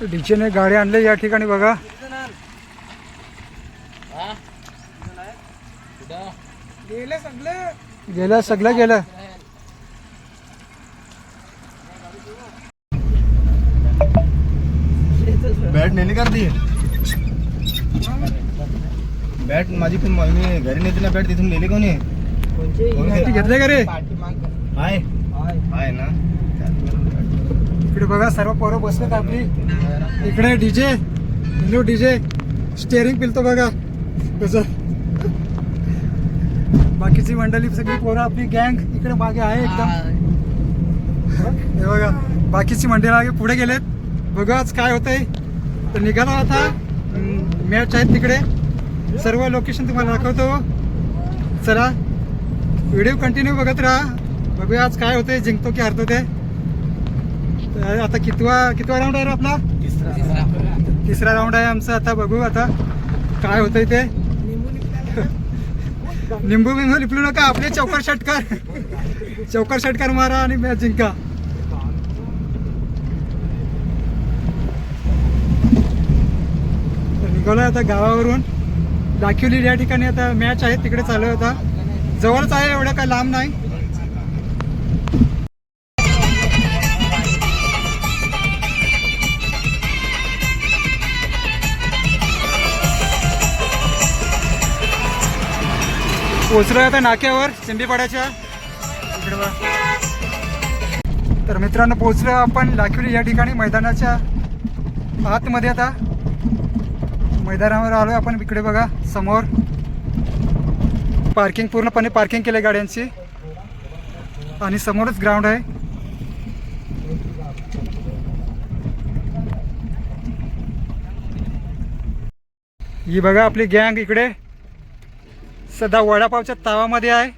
डीजेने गाडी आणले या ठिकाणी बघा. गेलं सगळं. गेलं बॅट नेली का ती? बॅट माझी पण मी घरी नेते ना बॅट तिथून नेली कोणी? कोणी ती घेतले का रे? आहे ना. इकडे बघा सर्व पोरं बसलेत आपली. इकडे डीजे न्यू डीजे स्टेअरिंग पिलतो बघा. कसं? बाकीची मंडळी सगळी पोरं आपली गँग इकडे मागे आहे एकदम. हे. बघा बाकीची मंडळी मागे पुढे गेलेत. बघा आज काय होतंय. तर निघाला आता. मॅच आहेत तिकडे. सर्व लोकेशन तुम्हाला दाखवतो. चला. व्हिडिओ कंटिन्यू बघत राहा. बघूया आज काय होतंय. जिंकतो की हरतो ते. आता कितवा कितवा राऊंड आहे रे आपला? तिसरा. राऊंड आहे आमचा. आता बघू आता काय होतंय ते. लिंबू बिंबू लिपलू नका. आपले चौकार षटकार. चौकार षटकार मारा आणि मॅच जिंका. निघालोय आता गावावरून. दाखवली या ठिकाणी आता मॅच आहे. तिकडे चालू आहे आता. जवळच आहे एवढं काय लांब नाही. पोचलो आता नाक्यावर चिंबीपाड्याच्या. तर मित्रांनो पोचलो आपण लाखिवली या ठिकाणी मैदानाच्या आतमध्ये आता. मैदानावर आलोय आपण इकडे बघा समोर. पार्किंग पूर्णपणे पार्किंग केले गाड्यांची. आणि समोरच ग्राउंड आहे. ही बघा आपली गँग इकडे. सध्या वडापावच्या तावामध्ये आहे.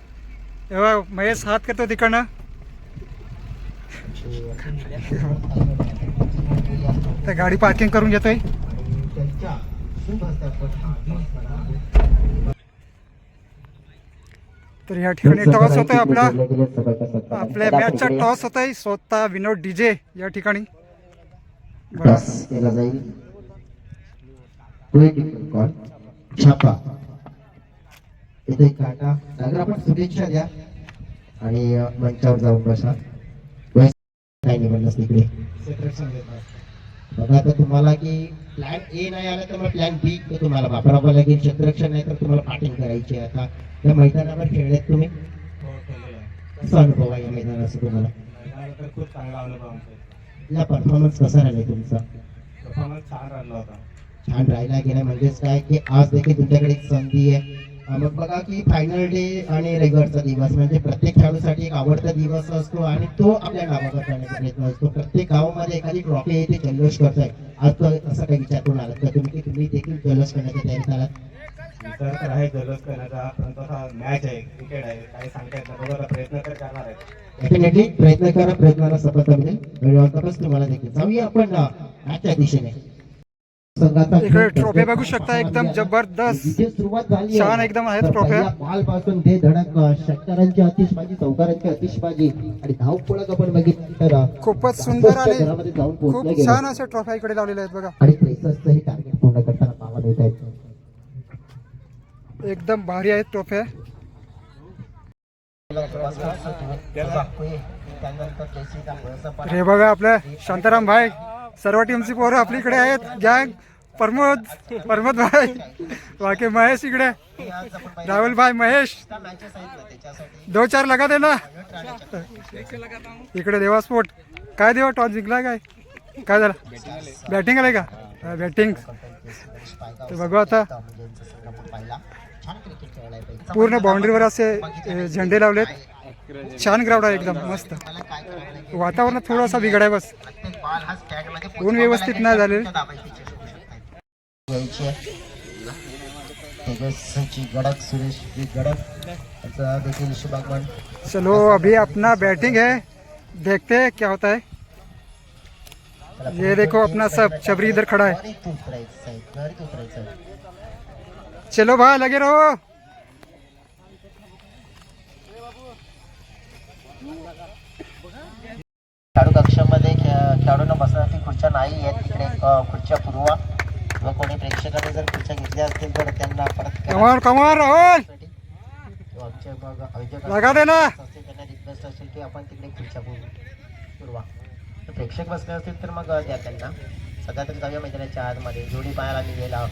तेव्हा महेश हात करतो तिकडनं. तर गाडी पार्किंग करून घेतोय. तर या ठिकाणी टॉस होतोय आपला. आपल्या मॅचचा टॉस होतोय. स्वतः विनोद डीजे या ठिकाणी. बघा टॉस केला जाईल. छापा. इथे काटा. सागर आपण शुभेच्छा द्या. आणि मंचावर जाऊन बसा. वयस काय तिकडे बघा आता तुम्हाला की प्लॅन ए नाही आला तर मग प्लॅन बी तुम्हाला वापरावं लागेल. क्षेत्ररक्षण नाही तर तुम्हाला पाटिंग करायची आहे आता. या मैदानावर खेळलेत तुम्ही? कसा अनुभव आहे या मैदानाचा तुम्हाला? खूप चांगला अनुभव आमचा या परफॉर्मन्स कसा राहिला तुमचा? परफॉर्मन्स छान राहिला होता छान राहिला गेला. म्हणजेच काय की आज देखील तुमच्याकडे एक संधी आहे. मग बघा की फायनल डे आणि रेग्युलरचा दिवस म्हणजे प्रत्येक खेळाडूसाठी एक आवडता दिवस असतो आणि तो आपल्या नावावर करण्याचा प्रयत्न असतो. प्रत्येक गावामध्ये एखादी ट्रॉफी येते जल्लोष करताय. आज तो असा काही विचार करून आलात का तुम्ही तुम्ही देखील जल्लोष करण्याच्या तयारीत आलात विचार तर आहे जलस करण्याचा परंतु आता मॅच आहे क्रिकेट आहे काही सांगता येत बघू प्रयत्न तर करणार आहे डेफिनेटली प्रयत्न करा प्रयत्नाला सफलता मिळेल. तुम्हाला देखील. जाऊया आपण मॅचच्या दिशेने. संघाचा इकडे ट्रॉफी बघू शकता एकदम जबरदस्त छान एकदम आहेत ट्रॉफ्या. ते धडक षटकारांची अतिशबाजी चौकारांची अतिशबाजी आणि धावपळक आपण बघितली तर खूपच सुंदर आणि खूप छान अशा ट्रॉफ्या इकडे लावलेल्या आहेत बघा. आणि टार्गेट पूर्ण करताना येत आहेत एकदम भारी आहेत ट्रॉफ्या. हे बघा आपल्या शांताराम भाई सर्व टीमची पोरं आपल्या इकडे आहेत. गँग प्रमोद प्रमोद भाई बाकी महेश इकडे. राहुल भाई महेश. दो चार लगा दे ना. इकडे देवा स्पोर्ट काय देवा टॉस जिंकला काय? काय झालं? बॅटिंग आलाय का? बॅटिंग बघू आता. पूर्ण बाउंड्रीवर असे झेंडे लावलेत. छान ग्राउंड आहे एकदम मस्त. वातावरण थोडासा बिघडाय बस. ऊन व्यवस्थित नाही झालेलं. चलो अभी अपना बैटिंग है. देखते हैं क्या होता है. ये देखो अपना सब शबरी इधर खड़ा है. चलो भाई लगे रहो. खेळाडू कक्षामध्ये खेळाडूंना बसण्यासाठी खुर्च्या नाही आहेत तिकडे अ, खुर्च्या पुरवा. किंवा कोणी प्रेक्षकांनी जर खुर्च्या घेतल्या असतील तर त्यांना परत करा. Come on come on Rahul! किंवा आमच्या मग लगा दे ना असतील त्यांना रिक्वेस्ट असेल की आपण तिकडे खुर्च्या पुर- पुरवा तर प्रेक्षक बसले असतील तर मग द्या त्यांना. सध्या तरी जाऊया मैदानाच्या आतमध्ये जोडी पाहायला मी गेला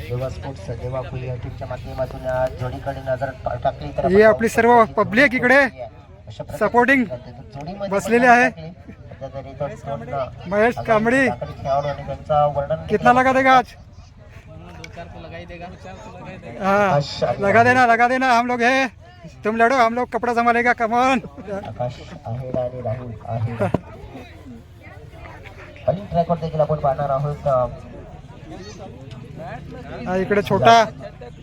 देवा स्पोर्ट्स देवा कुल या टीमच्या माध्यमातून या जोडीकडे नजर टाकली तर ही आपण आपली सर्व शकतो की public इकडे supporting जोडीमध्ये बसलेले आहे. महेश वर्णन कितना लगा देगा आज? हाँ लगा देना लगा देना हम लोग है। तुम लड़ो हम लोग कपड़ा संभालेगा कमॉन ट्रॅकवर देखील आपण पाहणार आहोत. हा, इकडे छोटा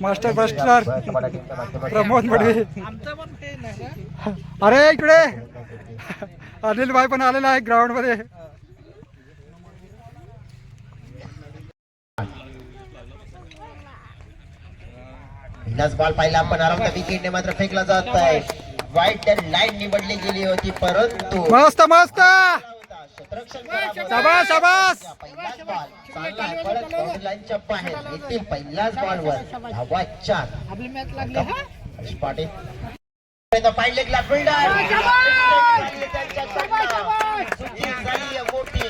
मास्टर ब्लास्टर माध्यमातून प्रमोद मडवी अरे इकडे. अनिल भाई पण आलेला आहे ग्राउंडमध्ये. बॉल पाहिला आपण आराम विकेटने मात्र फेकला जात आहे. वाईट लाईन निवडली गेली होती परंतु मस्त मस्त. शाबास शाबास! पहिलाच बॉल चांगला आहे. परत boundary लाईनच्या बाहेर पहिल्याच बॉलवर धावा चार पाटील. झाली आहे. मोठी.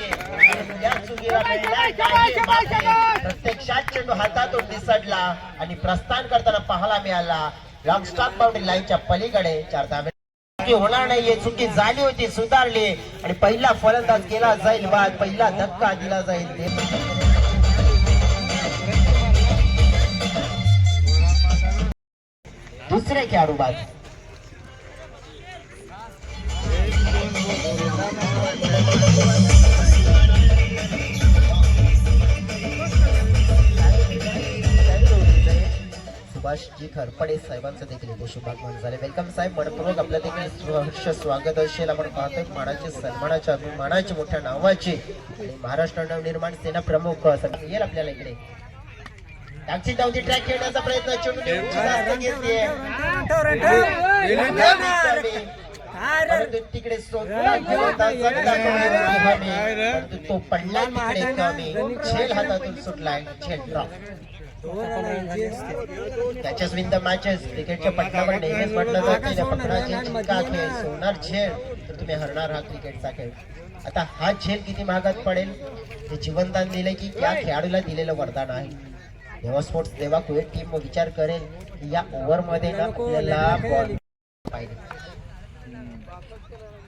आणि चुकीला. प्रत्यक्षात चेंडू हातातून प्रस्थान करताना पाहायला मिळाला. लॉंग स्टॉप बाउंड्री लाईनच्या पलीकडे चार धाबे चुकी होणार नाहीये चुकी झाली होती सुधारली. आणि पहिला फलंदाज केला जाईल बाद पहिला धक्का दिला जाईल दुसरे खेळाडू बाद. सुभाषजी खरपडे साहेबांचं देखील इथे शुभागमन झाले वेलकम साहेब मनपूर्वक आपलं देखील सहर्ष स्वागत असेल आपण पाहतोय मानाचे सन्मानाच्या अभिमानाच्या मोठ्या नावाचे आणि महाराष्ट्र नवनिर्माण सेना प्रमुख येईल आपल्याला इकडे ट्रॅक खेळण्याचा प्रयत्न चेंडू तिकडे तो पडला तिकडे कमी झेल हातातून सुटलाय झेल ड्रॉप त्याच्याच विन द मॅचेस क्रिकेटच्या पटलावर नेहमीच म्हटलं जाते ना पकडा झेल जिंका खेळ सोनार झेल तर तुम्ही हरणार हा क्रिकेटचा खेळ. आता हा झेल किती महागात पडेल? ते जीवनदान दिले की त्या खेळाडूला दिलेलं वरदान आहे. देवा स्पोर्ट्स देवा कुवेत टीम विचार करेल की या ओव्हरमध्ये ना आपल्याला बॉल पाहिजे.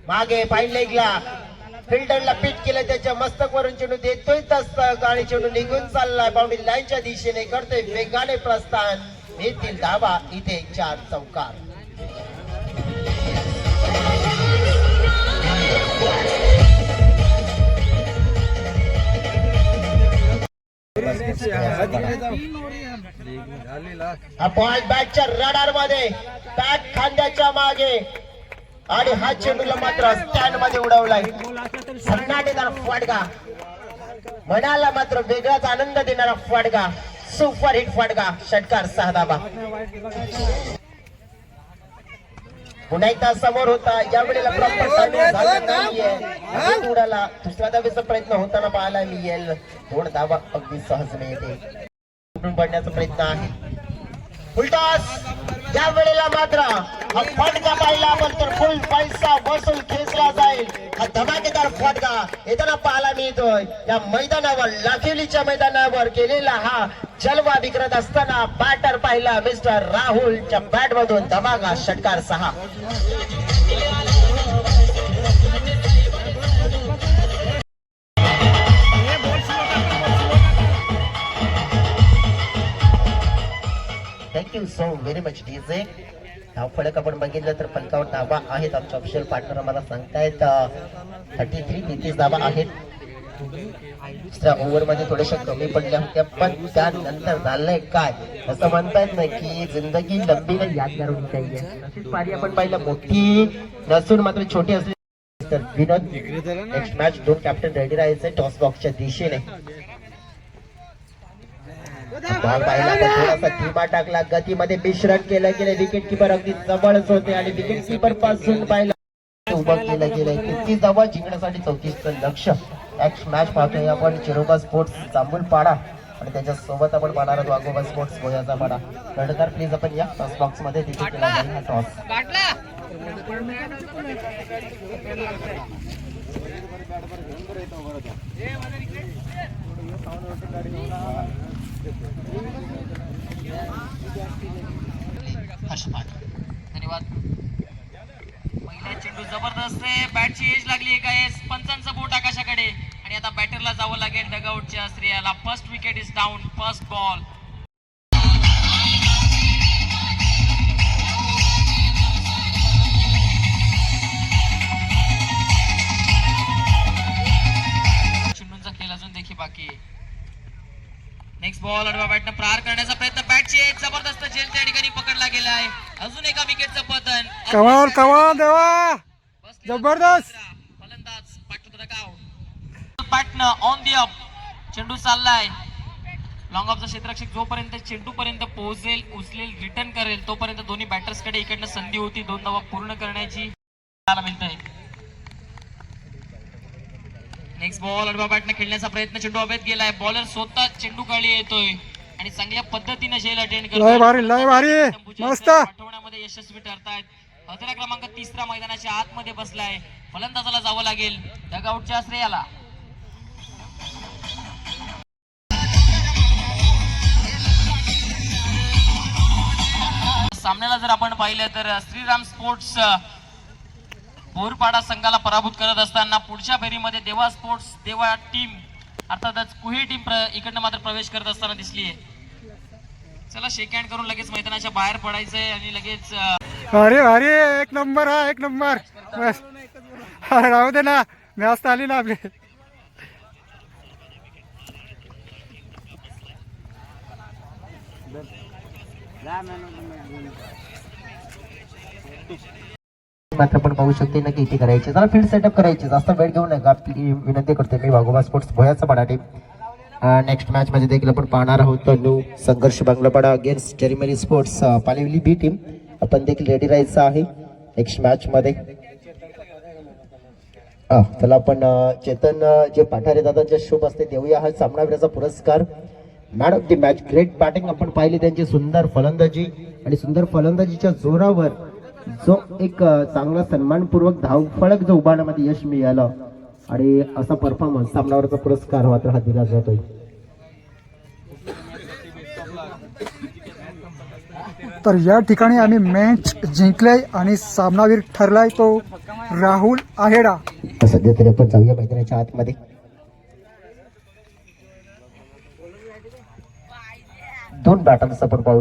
मागे लेगला फिल्डरला पीट केलं त्याच्या मस्तक वरून चेंडू देतोय तसं गाणी चेंडू निघून चाललाय. बाउंड्री लाईनच्या दिशेने करतोय वेगाने प्रस्थान. येथील धावा इथे चार चौकार. हा बॉल बॅटच्या रडारमध्ये बॅट खांद्याच्या मागे. आणि हा चेंडूला मात्र स्टँडमध्ये उडवलाय. सन्नाटेदार फटका मनाला मात्र वेगळाच आनंद देणारा फटका सुपर हिट फटका षटकार सहा धाबा पुन्हा एकदा समोर होता या वेळेला प्रॉपर टायमिंग नाहीये. उडाला. दुसऱ्या धावेचा प्रयत्न होताना पाहायला मिळेल दोन धावा अगदी सहज मिळते. पडण्याचा प्रयत्न आहे. उलटास या वेळेला मात्र फटका पाहिला आपण तर फुल पैसा वसूल खेचला जाईल. हा धमाकेदार फटका येताना पाहायला मिळतोय. या मैदानावर लाखिवलीच्या मैदानावर केलेला हा जलवा विक्रत असताना बॅटर पाहिला मिस्टर राहुलच्या बॅट मधून. धमाका षटकार सहा. Thank you so very much DJ नाव फलक आपण बघितलं तर फलकावर धाबा आहेत आमच्या ऑफिशियल पार्टनर आम्हाला सांगतायत थर्टी थ्री तेहतीस धाबा आहेत. दुसऱ्या ओव्हरमध्ये थोड्याशा कमी पडल्या होत्या पण त्यानंतर झालंय काय? असं म्हणतायत ना की जिंदगी लंबी नाही यादगार होऊन काही अशीच पारी आपण पाहिलं मोठी नसून मात्र छोटी असली तर विनोद. नेक्स्ट मॅच दोन कॅप्टन रेडी राहायचे टॉस बॉक्सच्या दिशेने. पाहिला थोडासा धीमा टाकला. गतीमध्ये मिश्रण केलं गेलं विकेट किपर अगदी जवळच होते आणि विकेट किपरपासून पाहिलं. उभं केलं गेलंय किती जवळ जिंकण्यासाठी चौतीसचं लक्ष. मॅच पाहतोय आपण चिरोबा स्पोर्ट्स जांभूलपाडा आणि त्याच्या सोबत आपण पाहणार आहोत वाघोबा स्पोर्ट्स गोयाचा पाडा रणकार प्लीज आपण या टॉस बॉक्समध्ये तिथे केला जाईल हा टॉस धन्यवाद. पहिला चेंडू जबरदस्त आहे. बॅटची एज लागली एका एस पंचांचं बोट आकाशाकडे. आणि आता बॅटरला जावं लागेल डगआउटच्या स्त्रियाला first wicket is down first ball ball अडवा बॅटनं प्रहार करण्याचा प्रयत्न. बॅटची एक जबरदस्त झेल त्या ठिकाणी पकडला गेला आहे. अजून एका विकेटचं पतन. कमाल कमाल देवा! जबरदस्त. फलंदाज पाठवतो बॅटनं ऑन दी अप चेंडू चाललाय. लॉंग ऑफचा क्षेत्ररक्षक जोपर्यंत चेंडू पर्यंत पोहोचेल उचलेल रिटर्न करेल तोपर्यंत दोन्ही बॅटर्सकडे इकडनं संधी होती. दोन धावा पूर्ण करण्याची. मिळतंय. नेक्स्ट बॉल अडवा बॅटने खेळण्याचा प्रयत्न चेंडू हवेत गेलाय बॉलर स्वतः चेंडू खाली येतोय आणि चांगल्या पद्धतीने झेल अटेंड लय भारी लय भारी. मस्त. पाठवण्यामध्ये यशस्वी ठरतायत. हजरा क्रमांक तिसरा मैदानाच्या आतमध्ये बसलाय. फलंदाजाला जावं लागेल. डगआउटच्या श्रेयाला. सामन्याला जर आपण पाहिलं तर श्रीराम स्पोर्ट्स बोरपाडा संघाला पराभूत करत असताना पुढच्या फेरीमध्ये देवा स्पोर्ट्स देवा टीम अर्थातच कुहे टीम इकडनं मात्र प्रवेश करत असताना दिसली आहे चला शेक हँड करून लगेच मैदानाच्या बाहेर पडायचंय आणि लगेच अरे अरे एक नंबर हा एक नंबर. बस. राहू दे ना. मॅच तर आली ना आपली. मात्र आपण पाहू शकते ना की इथे करायचे. जरा फील्ड सेटअप करायचे. जास्त वेळ घेऊ नका. आपली विनंती करते मी वाघोबा स्पोर्ट्स भोयाचा पाडा टीम नेक्स्ट मॅच मध्ये देखील आपण पाहणार आहोत new Sangharsh Banglapada against Germany sports Palivali B team आपण देखील रेडी राहायचं आहे नेक्स्ट मॅच मध्ये. हा, चला आपण चेतन जे पाठारे दादांच्या शुभ असते देऊया हा सामनावीराचा पुरस्कार. Man of the match great batting आपण पाहिली त्यांची सुंदर फलंदाजी. आणि सुंदर फलंदाजीच्या जोरावर जो एक चांगला सन्मानपूर्वक धावफलक जो उभारण्यामध्ये यश मिळालं आणि असा परफॉर्मन्स सामनावरचा पुरस्कार मात्र हा दिला जातोय. तर या ठिकाणी आम्ही मॅच जिंकले आणि सामनावीर ठरलाय तो राहुल आहेडा. सध्या तरी आपण जाऊया मैदानाच्या आतमध्ये. दोन बॅटर्स आपण पाहू शकतो.